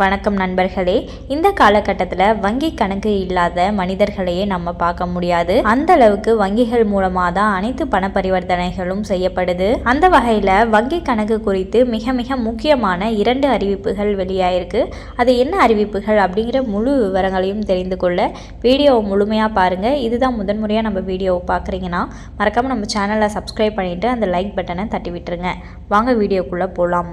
வணக்கம் நண்பர்களே. இந்த காலகட்டத்தில் வங்கி கணக்கு இல்லாத மனிதர்களையே நம்ம பார்க்க முடியாது. அந்த அளவுக்கு வங்கிகள் மூலமாக தான் அனைத்து பண பரிவர்த்தனைகளும் செய்யப்படுது. அந்த வகையில் வங்கி கணக்கு குறித்து மிக மிக முக்கியமான இரண்டு அறிவிப்புகள் வெளியாயிருக்கு. அது என்ன அறிவிப்புகள் அப்படிங்கிற முழு விவரங்களையும் தெரிந்து கொள்ள வீடியோவை முழுமையாக பாருங்கள் இதுதான் முதன்முறையாக நம்ம வீடியோவை பார்க்குறீங்கன்னா மறக்காமல் நம்ம சேனலை சப்ஸ்கிரைப் பண்ணிவிட்டு அந்த லைக் பட்டனை தட்டி விட்டுருங்க வாங்க வீடியோக்குள்ளே போகலாம்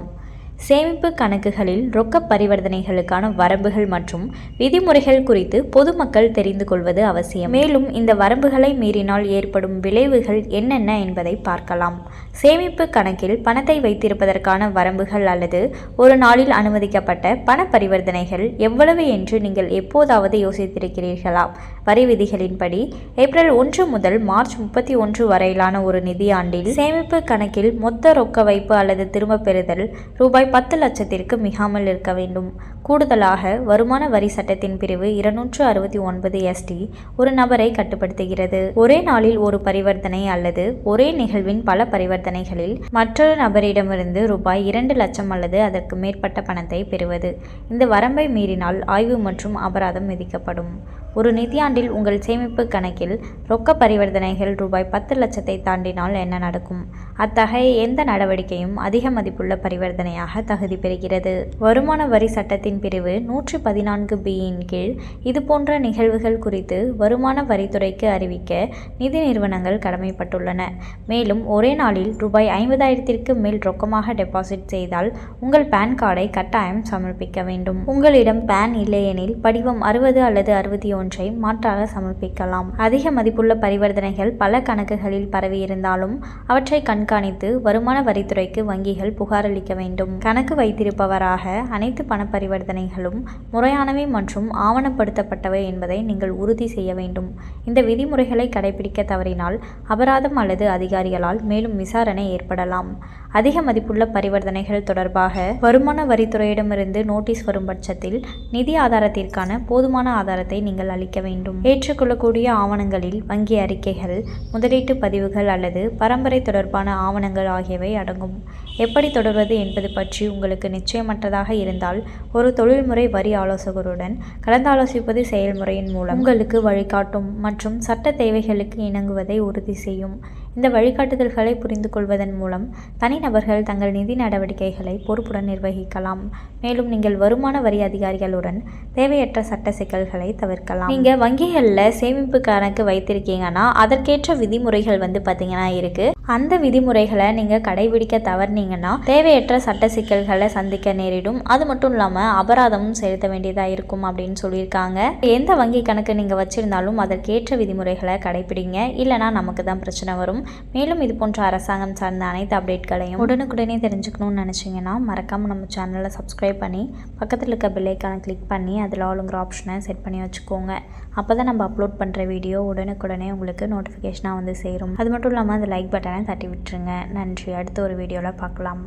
சேமிப்பு கணக்குகளில் ரொக்க பரிவர்த்தனைகளுக்கான வரம்புகள் மற்றும் விதிமுறைகள் குறித்து பொதுமக்கள் தெரிந்து கொள்வது அவசியம். மேலும் இந்த வரம்புகளை மீறினால் ஏற்படும் விளைவுகள் என்னென்ன என்பதை பார்க்கலாம். சேமிப்பு கணக்கில் பணத்தை வைத்திருப்பதற்கான வரம்புகள் அல்லது ஒரு நாளில் அனுமதிக்கப்பட்ட பண பரிவர்த்தனைகள் எவ்வளவு என்று நீங்கள் எப்போதாவது யோசித்திருக்கிறீர்களா? வரி விதிகளின்படி ஏப்ரல் ஒன்று முதல் மார்ச் முப்பத்தி ஒன்று வரையிலான ஒரு நிதியாண்டில் சேமிப்பு கணக்கில் மொத்த ரொக்க வைப்பு அல்லது திரும்ப பெறுதல் ரூபாய் பத்து லட்சத்திற்கு மிகாமல் இருக்க வேண்டும். கூடுதலாக வருமான வரி சட்டத்தின் பிரிவு இருநூற்று அறுபத்தி ஒன்பது எஸ்டி ஒரு நபரை கட்டுப்படுத்துகிறது. ஒரே நாளில் ஒரு பரிவர்த்தனை அல்லது ஒரே நிகழ்வின் பல பரிவர்த்தனைகளில் மற்றொரு நபரிடமிருந்து ரூபாய் இரண்டு லட்சம் அல்லது அதற்கு மேற்பட்ட பணத்தை பெறுவது. இந்த வரம்பை மீறினால் ஆய்வு மற்றும் அபராதம் விதிக்கப்படும். ஒரு நிதியாண்டில் உங்கள் சேமிப்பு கணக்கில் ரொக்க பரிவர்த்தனைகள் ரூபாய் பத்து லட்சத்தை தாண்டினால் என்ன நடக்கும்? அத்தகைய எந்த நடவடிக்கையும் அதிக மதிப்புள்ள பரிவர்த்தனையாக தகுதி பெறுகிறது. வருமான வரி சட்டத்தின் பிரிவு நூற்றி பதினான்கு பியின் கீழ் இதுபோன்ற நிகழ்வுகள் குறித்து வருமான வரித்துறைக்கு அறிவிக்க நிதி நிறுவனங்கள் கடமைப்பட்டுள்ளன. மேலும் ஒரே நாளில் ரூபாய் ஐம்பதாயிரத்திற்கு மேல் ரொக்கமாக டெபாசிட் செய்தால் உங்கள் பேன் கார்டை கட்டாயம் சமர்ப்பிக்க வேண்டும். உங்களிடம் பேன் இல்லையெனில் படிவம் அறுபது அல்லது அறுபத்தி ஒன்றை மாற்றாக சமர்ப்பிக்கலாம். அதிக மதிப்புள்ள பரிவர்த்தனைகள் பல கணக்குகளில் பரவியிருந்தாலும் அவற்றை கண்காணித்து வருமான வரித்துறைக்கு வங்கிகள் புகாரளிக்க வேண்டும். கணக்கு வைத்திருப்பவராக அனைத்து பண பரிவர்த்தனை பரிவர்த்தனைகளும் முறையானவை மற்றும் ஆவணப்படுத்தப்பட்டவை என்பதை நீங்கள் உறுதி செய்ய வேண்டும். இந்த விதிமுறைகளை கடைபிடிக்க தவறினால் அபராதம் அல்லது அதிகாரிகளால் மேலும் விசாரணை ஏற்படலாம். அதிக மதிப்புள்ள பரிவர்த்தனைகள் தொடர்பாக வருமான வரித்துறையிடமிருந்து நோட்டீஸ் வரும் பட்சத்தில் நிதி ஆதாரத்திற்கான போதுமான ஆதாரத்தை நீங்கள் அளிக்க வேண்டும். ஏற்றுக்கொள்ளக்கூடிய ஆவணங்களில் வங்கி அறிக்கைகள் முதலீட்டு பதிவுகள் அல்லது பரம்பரை தொடர்பான ஆவணங்கள் ஆகியவை அடங்கும். எப்படி தொடர்வது என்பது பற்றி உங்களுக்கு நிச்சயமற்றதாக இருந்தால் ஒரு தொழில்முறை வரி ஆலோசகருடன் கலந்தாலோசிப்பது செயல்முறையின் மூலம் உங்களுக்கு வழிகாட்டும் மற்றும் சட்ட தேவைகளுக்கு இணங்குவதை உறுதி செய்யும். இந்த வழிகாட்டுதல்களை புரிந்து கொள்வதன் மூலம் தனிநபர்கள் தங்கள் நிதி நடவடிக்கைகளை பொறுப்புடன் நிர்வகிக்கலாம். மேலும் நீங்கள் வருமான வரி அதிகாரிகளுடன் தேவையற்ற சட்ட சிக்கல்களை தவிர்க்கலாம். நீங்கள் வங்கிகளில் சேமிப்பு கணக்கு வைத்திருக்கீங்கன்னா அதற்கேற்ற விதிமுறைகள் வந்து பார்த்தீங்கன்னா இருக்குது அந்த விதிமுறைகளை நீங்கள் கடைபிடிக்க தவறினீங்கன்னா தேவையற்ற சட்ட சிக்கல்களை சந்திக்க நேரிடும். அது மட்டும் இல்லாமல் அபராதமும் செலுத்த வேண்டியதாக இருக்கும் அப்படின்னு சொல்லியிருக்காங்க. எந்த வங்கி கணக்கு நீங்கள் வச்சுருந்தாலும் அதற்கேற்ற விதிமுறைகளை கடைபிடிங்க. இல்லைனா நமக்கு தான் பிரச்சனை வரும். மேலும் இது போன்ற அரசாங்கம் சார்ந்த அனைத்து அப்டேட்களையும் உடனுக்குடனே தெரிஞ்சுக்கணும்னு நினச்சிங்கன்னா மறக்காமல் நம்ம சேனலை சப்ஸ்கிரைப் பண்ணி பக்கத்தில் இருக்க பில்லைக்கான கிளிக் பண்ணி அதில் ஆளுங்கிற ஆப்ஷனை செட் பண்ணி வச்சுக்கோங்க. அப்போ தான் நம்ம அப்லோட் பண்ணுற வீடியோ உடனுக்குடனே உங்களுக்கு நோட்டிஃபிகேஷனாக வந்து சேரும். அது மட்டும் இல்லாமல் அந்த லைக் பட்டனை தட்டி விட்டுருங்க. நன்றி. அடுத்த ஒரு வீடியோவில் பார்க்கலாம்.